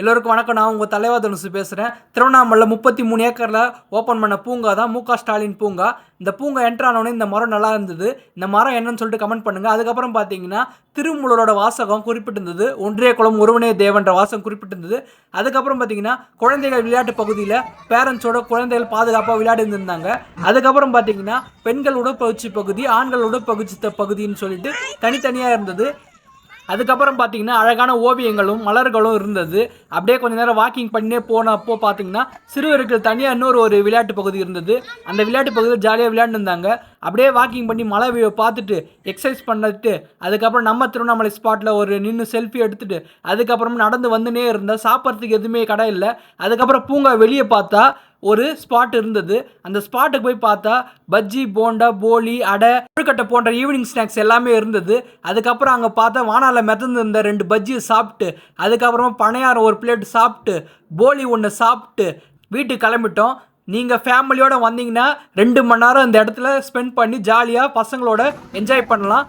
எல்லோருக்கும் வணக்கம். நான் உங்கள் தலைவர் தனுசு பேசுகிறேன். திருவண்ணாமலையில் முப்பத்தி மூணு ஏக்கரில் ஓப்பன் பண்ண பூங்கா தான் மு க ஸ்டாலின் பூங்கா. இந்த பூங்கா என்ட்ரு ஆனோடனே இந்த மரம் நல்லா இருந்தது. இந்த மரம் என்னன்னு சொல்லிட்டு கமெண்ட் பண்ணுங்கள் அதுக்கப்புறம் பார்த்தீங்கன்னா திருமூலரோட வாசகம் குறிப்பிட்டிருந்தது. ஒன்றிய குளம் ஒருவனே தேவன்ற வாசகம் குறிப்பிட்டிருந்தது. அதுக்கப்புறம் பார்த்தீங்கன்னா குழந்தைகள் விளையாட்டு பகுதியில் பேரண்ட்ஸோட குழந்தைகள் பாதுகாப்பாக விளையாடி இருந்திருந்தாங்க அதுக்கப்புறம் பார்த்தீங்கன்னா பெண்கள் உடற்பயிற்சி பகுதி ஆண்கள் உடற்பயிற்சி பகுதின்னு சொல்லிட்டு தனித்தனியாக இருந்தது. அதுக்கப்புறம் பார்த்தீங்கன்னா அழகான ஓவியங்களும் மலர்களும் இருந்தது. அப்படியே கொஞ்ச நேரம் வாக்கிங் பண்ணியே போனப்போ பார்த்தீங்கன்னா சிறுவருக்கு தனியாக இன்னொரு ஒரு விளையாட்டு பகுதி இருந்தது. அந்த விளையாட்டு பகுதியில் ஜாலியாக விளையாண்டுருந்தாங்க. அப்படியே வாக்கிங் பண்ணி மலை வியூ பார்த்துட்டு எக்ஸசைஸ் பண்ணிட்டு அதுக்கப்புறம் நம்ம திருவண்ணாமலை ஸ்பாட்டில் ஒரு நின்று செல்ஃபி எடுத்துகிட்டு அதுக்கப்புறம் நடந்து வந்துனே இருந்தால் சாப்பிட்றதுக்கு எதுவுமே கடை இல்லை. அதுக்கப்புறம் பூங்கா வெளியே பார்த்தா ஒரு ஸ்பாட் இருந்தது. அந்த ஸ்பாட்டுக்கு போய் பார்த்தா பஜ்ஜி போண்டா போலி அடை கொழுக்கட்டை போன்ற ஈவினிங் ஸ்நாக்ஸ் எல்லாமே இருந்தது. அதுக்கப்புறம் அங்கே பார்த்தா வானால மிதந்து இருந்த ரெண்டு பஜ்ஜியை சாப்பிட்டு அதுக்கப்புறமா பனையாரம் ஒரு பிளேட் சாப்பிட்டு போலி ஒன்று சாப்பிட்டு வீட்டுக்கு கிளம்பிட்டோம். நீங்கள் ஃபேமிலியோடு வந்தீங்கன்னா ரெண்டு மணி நேரம் இந்த இடத்துல ஸ்பெண்ட் பண்ணி ஜாலியாக பசங்களோட என்ஜாய் பண்ணலாம்.